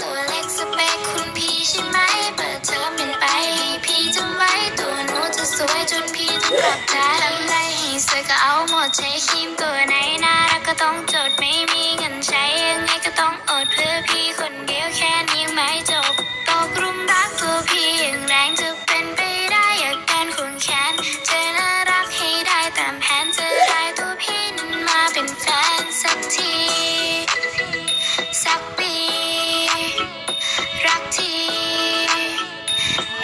ตัวเล็กสเปคคุณพี่ใช่ไหมเปิดเธอเป็นไปให้พีจำไว้ตัวหนูจะสวยจนพี่องกลัทำไรสื้อก็เอาหมดใช้คีมตัวไหนน่ารักก็ต้องจดไม่มีเงินใช้ยังไงก็ต้องอดเพื่อพี่คนเดียวแค่นี้ไหม ที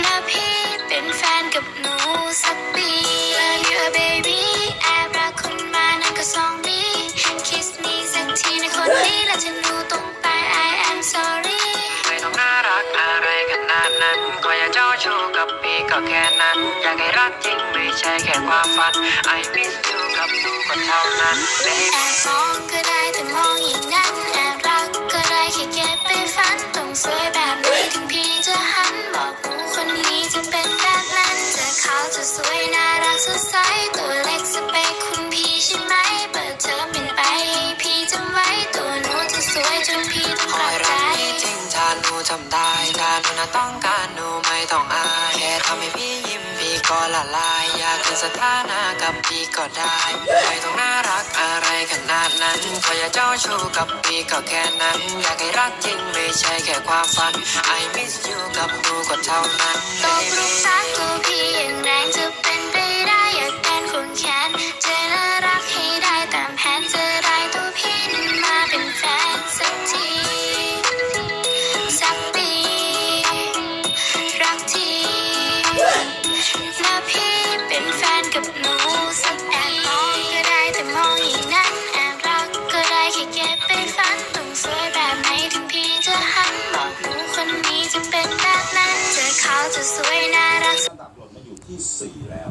นะพี่เป็นแฟนกับหนูสักปี Love you baby แอบรักคุณมานั่นก็สองปี Kiss me สักทีนะคนนี้และฉันดูตรงไป I am sorry ไม่ต้องน่ารักอะไรขนาดนั้นก็อย่าเจ้าชู้กับพี่ก็แค่นั้น อยากให้รักจริงไม่ใช่แค่ความฝัน I miss you กับดูก็เท่านั้นแอบมองก็ได้แต่มองอย่างนั้น สดใสตัวเล็กสเปคคุณพี่ใช่ไหมเปิดเทอเป็นไปให้พี่จำไว้ตัวหนูจะสวยจนพี่ต้องคกอลัยบใจจริงถ้าหนูจำได้ถ้าหนูน่ะต้องการหนูไม่ต้องอายแค่ทำให้พี่ยิ้มพี่ก็ละลาย อยากขึ้นสถานะกับพี่ก็ได้ไม่ต้องน่ารักอะไรขนาดนั้นก็อย่าเจ้าชู้กับพี่ก็แค่นั้น อยากให้รักจริงไม่ใช่แค่ความฝัน I miss you กับหนูก็เท่านั้นโตกหลุมรักตัวพี่อย่างแรง จะสวยน่ารัก ระดับหล่นมาอยู่ที่ 4 แล้ว